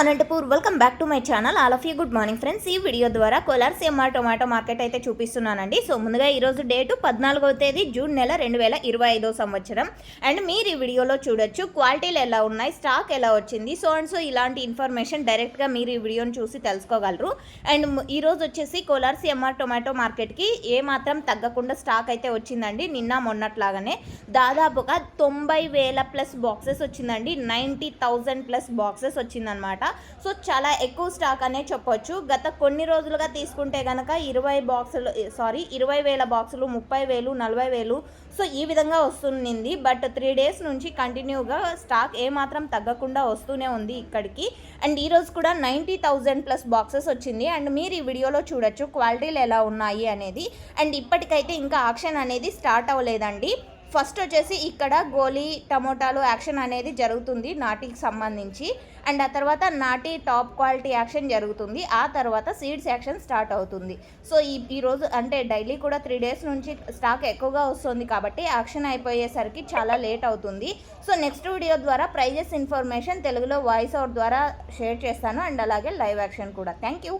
Anantapur. Welcome back to my channel all of you good morning friends ఈ video ద్వారా Kolar CMR tomato market అయితే చూపిస్తున్నానండి. So ముందుగా ఈరోజు డేటు పద్నాలుగవ తేదీ జూన్ నెల రెండు వేల ఇరవై ఐదో సంవత్సరం. అండ్ మీరు ఈ వీడియోలో చూడొచ్చు క్వాలిటీలు ఎలా ఉన్నాయి స్టాక్ ఎలా వచ్చింది. సో అండ్ సో ఇలాంటి ఇన్ఫర్మేషన్ డైరెక్ట్గా మీరు ఈ వీడియోని చూసి తెలుసుకోగలరు. అండ్ ఈరోజు వచ్చేసి కోలార్ సిఎంఆర్ టొమాటో మార్కెట్కి ఏ మాత్రం తగ్గకుండా స్టాక్ అయితే వచ్చిందండి. నిన్న మొన్నట్లాగానే దాదాపుగా తొంభై వేల ప్లస్ బాక్సెస్ వచ్చిందండి. నైంటీ థౌజండ్ ప్లస్ బాక్సెస్ వచ్చిందనమాట సో చాలా ఎక్కువ స్టాక్ అనే చెప్పొచ్చు. గత కొన్ని రోజులుగా తీసుకుంటే కనుక ఇరవై బాక్సులు సారీ ఇరవై వేల బాక్సులు ముప్పై వేలు నలభై వేలు సో ఈ విధంగా వస్తుంది బట్ త్రీ డేస్ నుంచి కంటిన్యూగా స్టాక్ ఏమాత్రం తగ్గకుండా వస్తూనే ఉంది ఇక్కడికి. అండ్ ఈరోజు కూడా నైంటీ థౌజండ్ ప్లస్ బాక్సెస్ వచ్చింది. అండ్ మీరు ఈ వీడియోలో చూడొచ్చు క్వాలిటీలు ఎలా ఉన్నాయి అనేది. అండ్ ఇప్పటికైతే ఇంకా ఆక్షన్ అనేది స్టార్ట్ అవ్వలేదండి. ఫస్ట్ వచ్చేసి ఇక్కడ గోలీ టమోటాలు యాక్షన్ అనేది జరుగుతుంది నాటికి సంబంధించి. అండ్ ఆ తర్వాత నాటి టాప్ క్వాలిటీ యాక్షన్ జరుగుతుంది. ఆ తర్వాత సీడ్స్ యాక్షన్ స్టార్ట్ అవుతుంది. సో ఈ ఈరోజు అంటే డైలీ కూడా త్రీ డేస్ నుంచి స్టాక్ ఎక్కువగా వస్తుంది కాబట్టి యాక్షన్ అయిపోయేసరికి చాలా లేట్ అవుతుంది. సో నెక్స్ట్ వీడియో ద్వారా ప్రైజెస్ ఇన్ఫర్మేషన్ తెలుగులో వాయిస్ అవుట్ ద్వారా షేర్ చేస్తాను. అండ్ అలాగే లైవ్ యాక్షన్ కూడా. Thank you.